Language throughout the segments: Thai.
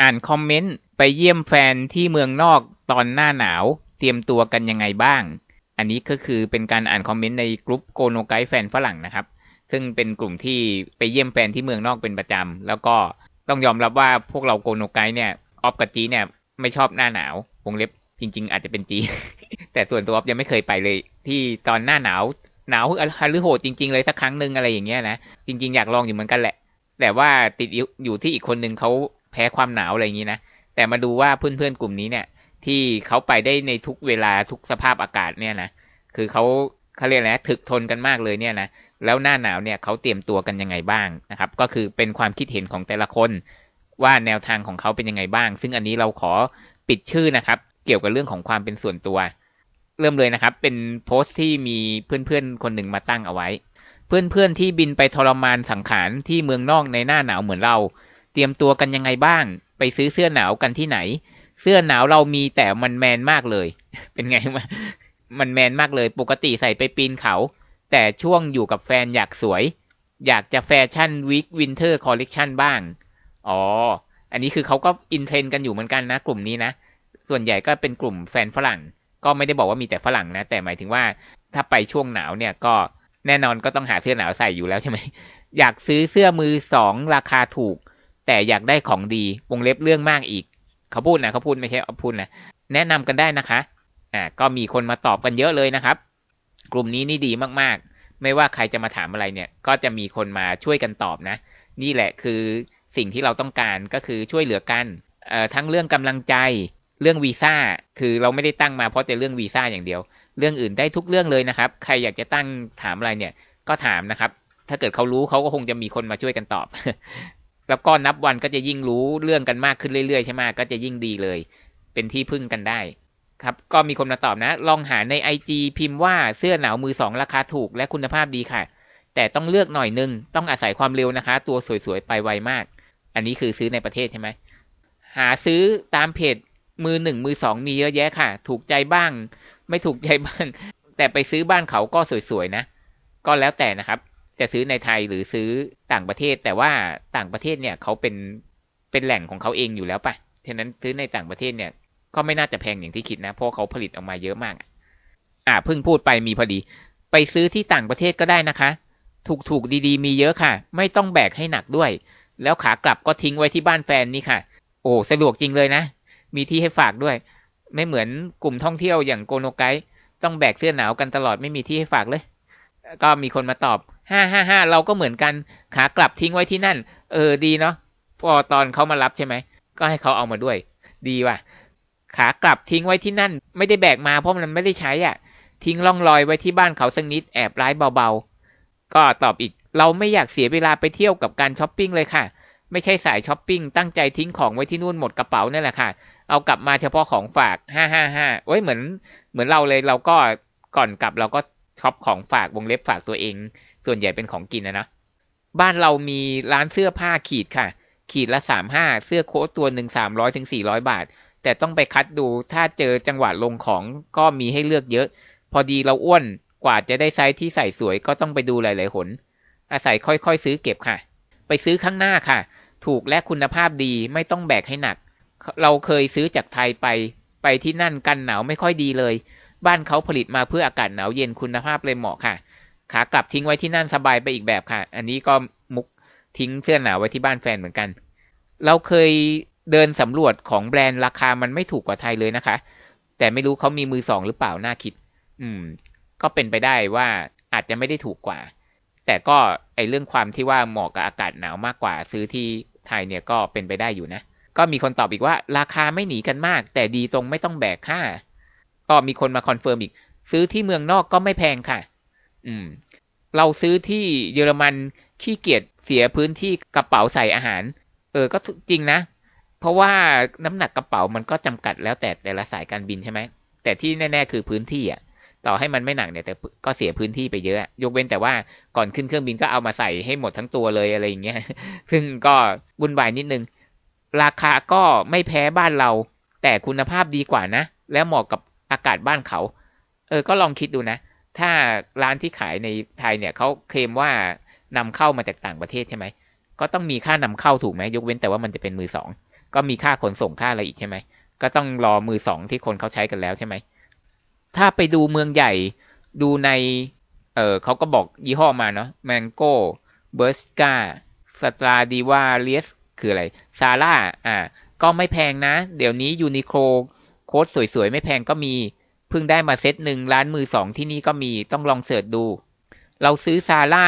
อ่านคอมเมนต์ไปเยี่ยมแฟนที่เมืองนอกตอนหน้าหนาว เตรียมตัวกันยังไงบ้าง อันนี้ก็คือเป็นการอ่านคอมเมนต์ในกลุ่มโกโนไกแฟนฝรั่งนะครับ ซึ่งเป็นกลุ่มที่ไปเยี่ยมแฟนที่เมืองนอกเป็นประจำแล้วก็ต้องยอมรับว่าพวกเราโกโนไกเนี่ยออฟกับจีเนี่ยไม่ชอบหน้าหนาววงเล็บจริง ๆ อาจจะเป็นจี แต่ส่วนตัวออฟยังไม่เคยไปเลย ที่ตอนหน้าหนาวหนาวฮาลือโหดจริง ๆ เลยสักครั้งหนึ่งอะไรอย่างเงี้ยนะจริง ๆ อยากลองอยู่เหมือนกันแหละ แต่ว่าติดอยู่ที่อีกคนหนึ่งเขา แพ้ความหนาวอะไรอย่างนี้นะ แต่มาดูว่าเพื่อนๆกลุ่มนี้เนี่ย ที่เขาไปได้ในทุกเวลาทุกสภาพอากาศเนี่ยนะ คือเขาเขาเรียกอะไรถึกทนกันมากเลยเนี่ยนะ แล้วหน้าหนาวเนี่ยเขาเตรียมตัวกันยังไงบ้างนะครับ ก็คือเป็นความคิดเห็นของแต่ละคน ว่าแนวทางของเขาเป็นยังไงบ้าง ซึ่งอันนี้เราขอปิดชื่อนะครับ เกี่ยวกับเรื่องของความเป็นส่วนตัว เริ่มเลยนะครับ เป็นโพสต์ที่มีเพื่อนๆคนหนึ่งมาตั้งเอาไว้ เพื่อนๆที่บินไปทรมานสังขารที่เมืองนอกในหน้าหนาวเหมือนเรา เตรียมตัวกันยังไงบ้าง ไปซื้อเสื้อหนาวกันที่ไหน เสื้อหนาวเรามีแต่มันแมนมากเลย เป็นไงมามันแมนมากเลย ปกติใส่ไปปีนเขา แต่ช่วงอยู่กับแฟนอยากสวย อยากจะแฟชั่นวีควินเทอร์คอลเลกชันบ้าง อ๋อ อันนี้คือเขาก็อินเทรนกันอยู่เหมือนกันนะ กลุ่มนี้นะ ส่วนใหญ่ก็เป็นกลุ่มแฟนฝรั่ง ก็ไม่ได้บอกว่ามีแต่ฝรั่งนะ แต่หมายถึงว่าถ้าไปช่วงหนาวเนี่ยก็แน่นอนก็ต้องหาเสื้อหนาวใส่อยู่แล้วใช่ไหม อยากซื้อเสื้อมือสองราคาถูก แต่อยากได้ของดีวงเล็บเรื่องมากอีก เขาพูดนะเขาพูดไม่ใช่เอาพูดนะแนะนำกันได้นะคะอ่าก็มีคนมาตอบกันเยอะเลยนะครับ กลุ่มนี้นี่ดีมากๆ ไม่ว่าใครจะมาถามอะไรเนี่ย ก็จะมีคนมาช่วยกันตอบนะ นี่แหละคือสิ่งที่เราต้องการก็คือช่วยเหลือกันเอ่อทั้งเรื่องกำลังใจเรื่องวีซ่าคือเราไม่ได้ตั้งมาเพราะแต่เรื่องวีซ่าอย่างเดียว เรื่องอื่นได้ทุกเรื่องเลยนะครับ ใครอยากจะตั้งถามอะไรเนี่ย ก็ถามนะครับ ถ้าเกิดเขารู้เขาก็คงจะมีคนมาช่วยกันตอบ แล้วก็นับวันก็จะยิ่งรู้เรื่องกันมากขึ้นเรื่อยๆใช่ไหมก็จะยิ่งดีเลย เป็นที่พึ่งกันได้ ครับ ก็มีคนมาตอบนะ ลองหาใน IG พิมพ์ว่าเสื้อหนาวมือสองราคาถูกและคุณภาพดีค่ะ แต่ต้องเลือกหน่อยนึง ต้องอาศัยความเร็วนะคะ ตัวสวยๆ ไปไวมาก อันนี้คือซื้อในประเทศใช่ไหม หาซื้อตามเพจมือหนึ่งมือสองมีเยอะแยะค่ะ ถูกใจบ้าง ไม่ถูกใจบ้าง แต่ไปซื้อบ้านเขาก็สวยๆนะ ก็แล้วแต่นะครับ จะซื้อในไทยหรือซื้อต่างประเทศ แต่ว่าต่างประเทศเนี่ยเขาเป็นเป็นแหล่งของเขาเองอยู่แล้วปะฉะนั้นซื้อในต่างประเทศเนี่ย ก็ไม่น่าจะแพงอย่างที่คิดนะ เพราะเขาผลิตออกมาเยอะมาก อ่าเพิ่งพูดไปมีพอดี ไปซื้อที่ต่างประเทศก็ได้นะคะ ถูกๆดีๆ มีเยอะค่ะ ไม่ต้องแบกให้หนักด้วย แล้วขากลับก็ทิ้งไว้ที่บ้านแฟนนี่ค่ะ โอ้สะดวกจริงเลยนะ มีที่ให้ฝากด้วย ไม่เหมือนกลุ่มท่องเที่ยวอย่างโกโนไกต้องแบกเสื้อหนาวกันตลอดไม่มีที่ให้ฝากเลย ก็มีคนมาตอบ ห้าห้าห้าเราก็เหมือนกันขากลับทิ้งไว้ที่นั่น เออดีเนาะพอตอนเขามารับใช่ไหม ก็ให้เขาเอามาด้วย ดีว่ะ ขากลับทิ้งไว้ที่นั่น ไม่ได้แบกมาเพราะมันไม่ได้ใช้อะ ทิ้งล่องรอยไว้ที่บ้านเขาสักนิดแอบร้ายเบาๆ ก็ตอบอีก เราไม่อยากเสียเวลาไปเที่ยวกับการช้อปปิ้งเลยค่ะ ไม่ใช่สายช้อปปิ้งตั้งใจทิ้งของไว้ที่นู่นหมดกระเป๋านั่นแหละค่ะ เอากลับมาเฉพาะของฝากห้าห้าห้าโอ้ยเหมือน เหมือนเราเลยเราก็ก่อนกลับเราก็ ช็อปของฝากวงเล็บฝากตัวเอง ส่วนใหญ่เป็นของกินนะนะบ้านเรามีร้านเสื้อผ้าขีดค่ะ ขีดละสามห้าเสื้อโค้ทตัวหนึ่งสามร้อยถึงสี่ร้อยบาท แต่ต้องไปคัดดูถ้าเจอจังหวะลงของก็มีให้เลือกเยอะ พอดีเราอ้วนกว่าจะได้ไซส์ที่ใส่สวยก็ต้องไปดูหลายๆหน อาศัยค่อยๆซื้อเก็บค่ะ ไปซื้อข้างหน้าค่ะ ถูกและคุณภาพดีไม่ต้องแบกให้หนัก เราเคยซื้อจากไทยไป ไปที่นั่นกันหนาวไม่ค่อยดีเลย บ้านเขาผลิตมาเพื่ออากาศหนาวเย็นคุณภาพเลยเหมาะค่ะ ขากลับทิ้งไว้ที่นั่นสบายไปอีกแบบค่ะ อันนี้ก็มุกทิ้งเสื้อหนาวไว้ที่บ้านแฟนเหมือนกัน เราเคยเดินสำรวจของแบรนด์ราคามันไม่ถูกกว่าไทยเลยนะคะ แต่ไม่รู้เขามีมือสองหรือเปล่าน่าคิด อืม ก็เป็นไปได้ว่าอาจจะไม่ได้ถูกกว่า แต่ก็ไอเรื่องความที่ว่าเหมาะกับอากาศหนาวมากกว่า ซื้อที่ไทยเนี่ยก็เป็นไปได้อยู่นะ ก็มีคนตอบอีกว่า ราคาไม่หนีกันมาก แต่ดีตรงไม่ต้องแบกค่า ก็มีคนมาคอนเฟิร์มอีก ซื้อที่เมืองนอกก็ไม่แพงค่ะ อืม เราซื้อที่เยอรมันขี้เกียจเสียพื้นที่กระเป๋าใส่อาหาร เออ ก็จริงนะ เพราะว่าน้ำหนักกระเป๋ามันก็จำกัดแล้วแต่แต่ละสายการบินใช่ไหม แต่ที่แน่ๆคือพื้นที่อะ ต่อให้มันไม่หนักเนี่ยแต่ก็เสียพื้นที่ไปเยอะ ยกเว้นแต่ว่าก่อนขึ้นเครื่องบินก็เอามาใส่ให้หมดทั้งตัวเลยอะไรอย่างเงี้ย ซึ่งก็วุ่นวายนิดนึง ราคาก็ไม่แพ้บ้านเรา แต่คุณภาพดีกว่านะ และเหมาะกับ อากาศบ้านเขา เออ ก็ลองคิดดูนะ ถ้าร้านที่ขายในไทยเนี่ยเขาเคลมว่านำเข้ามาจากต่างประเทศใช่ไหม ก็ต้องมีค่านำเข้าถูกไหม ยกเว้นแต่ว่ามันจะเป็นมือสอง ก็มีค่าขนส่งค่าอะไรอีกใช่ไหม ก็ต้องรอมือสองที่คนเขาใช้กันแล้วใช่ไหม ถ้าไปดูเมืองใหญ่ ดูใน เออเขาก็บอกยี่ห้อมาเนาะ Mango b e r s c a Stradivarius คืออะไร ซาร่า อ่า ก็ไม่แพงนะ เดี๋ยวนี้ยูนิโคล โค้ดสวยๆ ไม่แพงก็มี เพิ่งได้มาเซตหนึ่งร้านมือสองที่นี่ก็มีต้องลองเสิร์ชดู เราซื้อซาร่า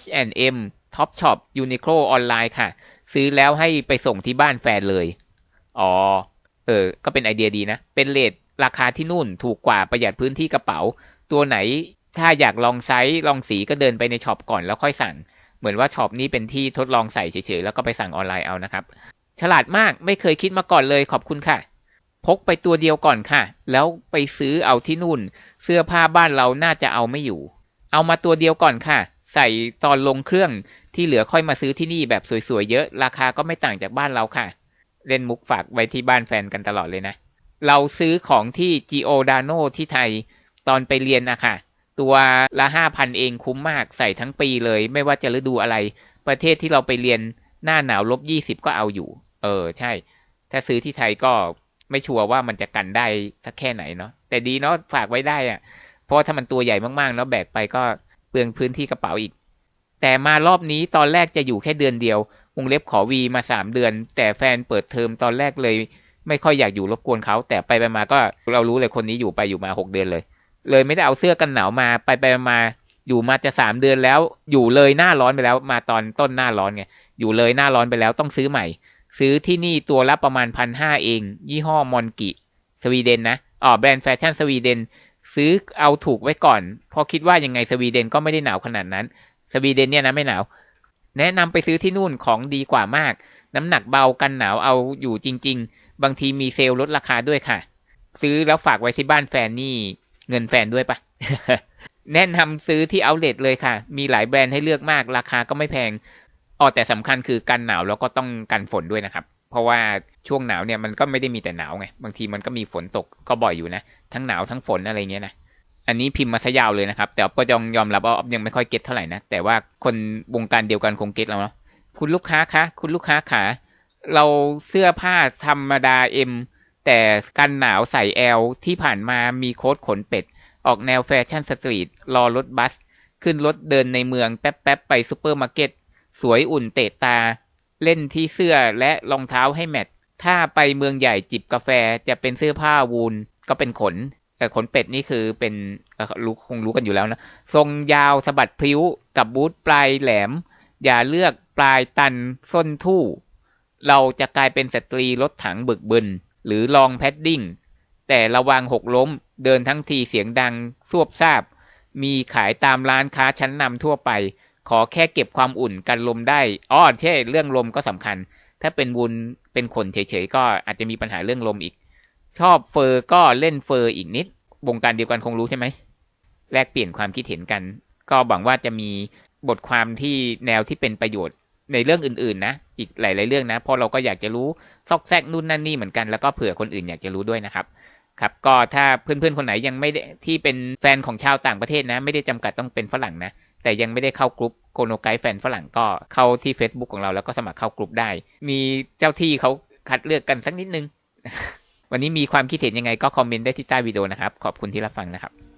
H&M Top Shop Uniqlo ออนไลน์ค่ะ ซื้อแล้วให้ไปส่งที่บ้านแฟนเลย อ๋อ เออ ก็เป็นไอเดียดีนะ เป็นเลทราคาที่นู่นถูกกว่าประหยัดพื้นที่กระเป๋า ตัวไหนถ้าอยากลองไซส์ลองสีก็เดินไปในช็อปก่อนแล้วค่อยสั่ง เหมือนว่าช็อปนี้เป็นที่ทดลองใส่เฉยๆแล้วก็ไปสั่งออนไลน์เอานะครับ ฉลาดมากไม่เคยคิดมาก่อนเลยขอบคุณค่ะ พกไปตัวเดียวก่อนค่ะ แล้วไปซื้อเอาที่นู่น เสื้อผ้าบ้านเราน่าจะเอาไม่อยู่ เอามาตัวเดียวก่อนค่ะ ใส่ตอนลงเครื่องที่เหลือค่อยมาซื้อที่นี่แบบสวยๆเยอะ ราคาก็ไม่ต่างจากบ้านเราค่ะ เล่นมุกฝากไว้ที่บ้านแฟนกันตลอดเลยนะ เราซื้อของที่ Giordano ที่ไทยตอนไปเรียนนะค่ะตัวละห้าพันเองคุ้มมากใส่ทั้งปีเลย ไม่ว่าจะฤดูอะไร ประเทศที่เราไปเรียนหน้าหนาวลบยี่สิบก็เอาอยู่ เออใช่ ถ้าซื้อที่ไทยก็ ไม่ชัวร์ว่ามันจะกันได้สักแค่ไหนเนาะแต่ดีเนาะฝากไว้ได้อะเพราะว่าถ้ามันตัวใหญ่มากๆแล้วแบกไปก็เปลืองพื้นที่กระเป๋าอีก แต่มารอบนี้ตอนแรกจะอยู่แค่เดือนเดียววงเล็บขอวีมาสามเดือน แต่แฟนเปิดเทอมตอนแรกเลย ไม่ค่อยอยากอยู่รบกวนเขา แต่ไปไปมาก็เรารู้เลยคนนี้อยู่ไปอยู่มาหกเดือนเลย เลยไม่ได้เอาเสื้อกันหนาวมาไปไปมาอยู่มาจะสามเดือนแล้ว อยู่เลยหน้าร้อนไปแล้ว มาตอนต้นหน้าร้อนไงอยู่เลยหน้าร้อนไปแล้วต้องซื้อใหม่ ซื้อที่นี่ตัวละประมาณพันห้าเอง ยี่ห้อมอนกิสวีเดนนะอ๋อแบรนด์แฟชั่นสวีเดนซื้อเอาถูกไว้ก่อน เพราะคิดว่ายังไงสวีเดนก็ไม่ได้หนาวขนาดนั้น สวีเดนเนี่ยนะไม่หนาว แนะนำไปซื้อที่นู่นของดีกว่ามาก น้ำหนักเบากันหนาวเอาอยู่จริง ๆ บางทีมีเซลล์ลดราคาด้วยค่ะ ซื้อแล้วฝากไว้ที่บ้านแฟนนี่เงินแฟนด้วยปะแนะนำซื้อที่เอาเล t เลยค่ะ มีหลายแบรนด์ให้เลือกมาก ราคาก็ไม่แพง อ๋อแต่สำคัญคือกันหนาวแล้วก็ต้องกันฝนด้วยนะครับ เพราะว่าช่วงหนาวเนี่ยมันก็ไม่ได้มีแต่หนาวไงบางทีมันก็มีฝนตกก็บ่อยอยู่นะ ทั้งหนาวทั้งฝนอะไรเงี้ยนะอันนี้พิมพ์มาซะยาวเลยนะครับ แต่ก็ยอมยอมรับว่ายังไม่ค่อยเก็ตเท่าไหร่นะแต่ว่าคนวงการเดียวกันคงเก็ตแล้วเนาะคุณลูกค้าคะ คุณลูกค้าขาเราเสื้อผ้าธรรมดาเอ็มแต่กันหนาวใส่แอลที่ผ่านมามีโค้ดขนเป็ด ออกแนวแฟชั่นสตรีทรอรถบัส ขึ้นรถเดินในเมืองแป๊บๆไปซูเปอร์มาร์เก็ต สวยอุ่นเตะตา เล่นที่เสื้อและรองเท้าให้แมท ถ้าไปเมืองใหญ่จิบกาแฟจะเป็นเสื้อผ้าวูลก็เป็นขนแต่ขนเป็ดนี่คือเป็นรู้คงรู้กันอยู่แล้วนะ ทรงยาวสะบัดพิ้วกับบูทปลายแหลม อย่าเลือกปลายตันส้นทู่ เราจะกลายเป็นสตรีรถถังบึกบึน หรือลองแพดดิ้ง แต่ระวังหกล้มเดินทั้งทีเสียงดังซวบซาบ มีขายตามร้านค้าชั้นนำทั่วไป ขอแค่เก็บความอุ่นกันลมได้อ้อใช่เรื่องลมก็สำคัญ ถ้าเป็นวุนเป็นขนเฉยๆก็อาจจะมีปัญหาเรื่องลมอีก ชอบเฟอร์ก็เล่นเฟอร์อีกนิด วงการเดียวกันคงรู้ใช่ไหมแลกเปลี่ยนความคิดเห็นกัน ก็หวังว่าจะมีบทความที่แนวที่เป็นประโยชน์ในเรื่องอื่นๆนะ อีกหลาย ๆ เรื่องนะ เพราะเราก็อยากจะรู้ซอกแซกนู่นนั่นนี่เหมือนกัน แล้วก็เผื่อคนอื่นอยากจะรู้ด้วยนะครับ ครับ ก็ถ้าเพื่อนๆ คนไหนยังไม่ได้ที่เป็นแฟนของชาวต่างประเทศนะ ไม่ได้จำกัดต้องเป็นฝรั่งนะ แต่ยังไม่ได้เข้ากลุ่มโกโนไกด์แฟนฝรั่งก็เข้าที่ Facebook ของเราแล้วก็สมัครเข้ากลุ่มได้ มีเจ้าที่เขาคัดเลือกกันสักนิดนึง วันนี้มีความคิดเห็นยังไงก็คอมเมนต์ได้ที่ใต้วิดีโอนะครับ ขอบคุณที่รับฟังนะครับ